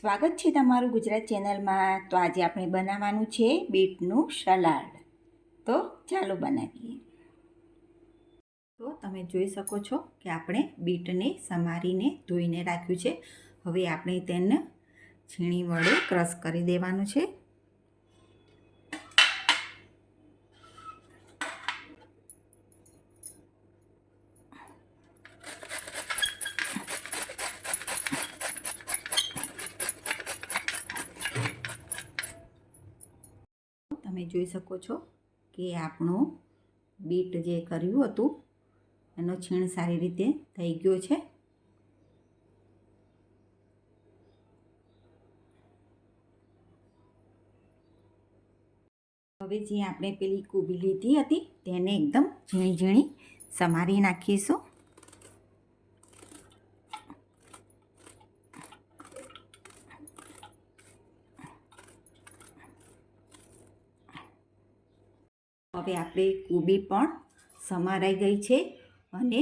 સ્વાગત છે તમારું ગુજરાત ચેનલમાં. તો આજે આપણે બનાવવાનું છે બીટનું સલાડ. તો ચાલો બનાવીએ. તો તમે જોઈ શકો છો કે આપણે બીટને સમારીને ધોઈને રાખ્યું છે. હવે આપણે તેને છીણી વડે ક્રશ કરી દેવાનું છે. તમે જોઈ શકો છો કે આપણું બીટ જે કર્યું હતું, એનો છીણ સારી રીતે થઈ ગયો છે. હવે જે આપણે પેલી કોબી લીધી હતી, તેને એકદમ ઝીણી ઝીણી સમારી નાખીશું. હવે આપણે કોબી પણ સમારાઈ ગઈ છે અને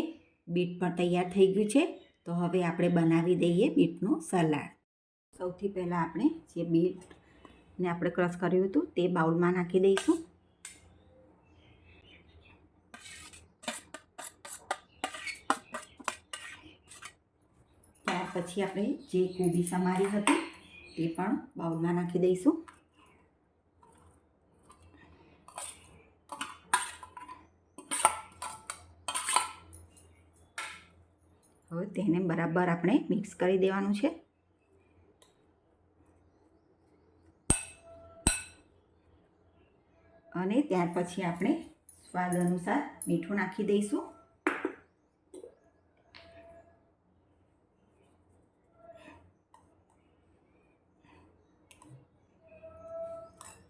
બીટ પણ તૈયાર થઈ ગયું છે. તો હવે આપણે બનાવી દઈએ બીટનું સલાડ. સૌથી પહેલાં આપણે જે બીટને આપણે ક્રશ કર્યું હતું તે બાઉલમાં નાખી દઈશું. ત્યાર પછી આપણે જે કોબી સમારી હતી તે પણ બાઉલમાં નાખી દઈશું. હવે તેને બરાબર આપણે મિક્સ કરી દેવાનું છે. અને ત્યાર પછી આપણે સ્વાદ અનુસાર મીઠું નાખી દઈશું.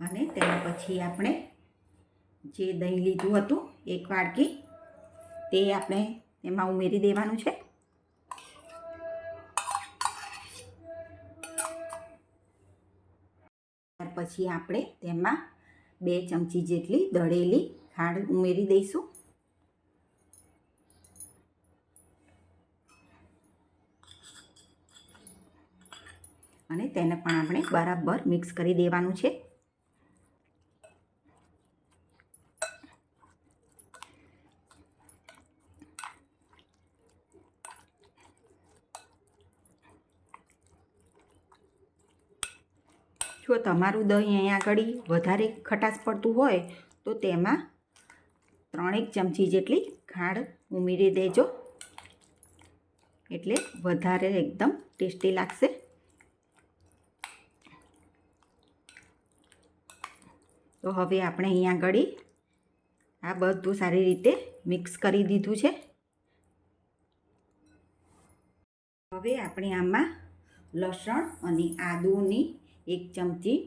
અને તેના પછી આપણે જે દહીં લીધું હતું, એક વાડકી, તે આપણે એમાં ઉમેરી દેવાનું છે. પછી આપણે તેમાં બે ચમચી જેટલી દળેલી ખાંડ ઉમેરી દઈશું. અને તેને પણ આપણે બરાબર મિક્સ કરી દેવાનું છે. જો તમારું દહીં અહીંયા આગળ વધારે ખટાશ પડતું હોય, તો તેમાં ત્રણેક ચમચી જેટલી ખાંડ ઉમેરી દેજો. એટલે વધારે એકદમ ટેસ્ટી લાગશે. તો હવે આપણે અહીંયા આગળ આ બધું સારી રીતે મિક્સ કરી દીધું છે. હવે આપણે આમાં લસણ અને આદુની એક ચમચી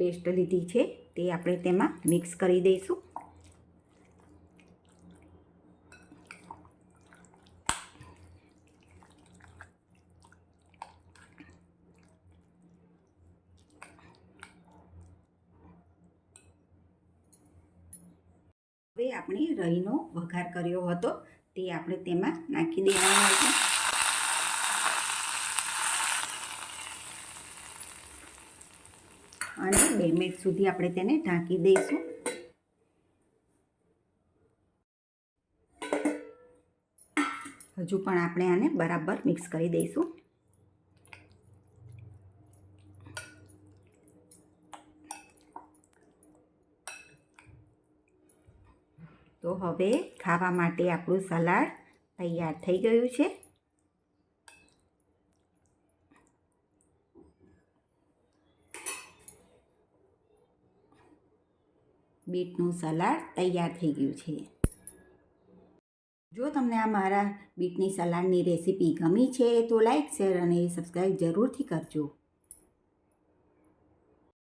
પેસ્ટ લીધી છે, તે આપણે તેમાં મિક્સ કરી દઈશું. હવે આપણે રહીનો વઘાર કર્યો હતો, તે આપણે તેમાં નાખી દેવાનો છે અને બે મિનિટ સુધી આપણે તેને ઢાંકી દઈશું. હજુ પણ આપણે આને બરાબર મિક્સ કરી દઈશું. તો હવે ખાવા માટે આપણું સલાડ તૈયાર થઈ ગયું છે. બીટનું સલાડ તૈયાર થઈ ગયું છે. જો તમને આ મારા બીટની સલાડની રેસીપી ગમી છે તો લાઈક, શેર અને સબસ્ક્રાઈબ જરૂરથી કરજો.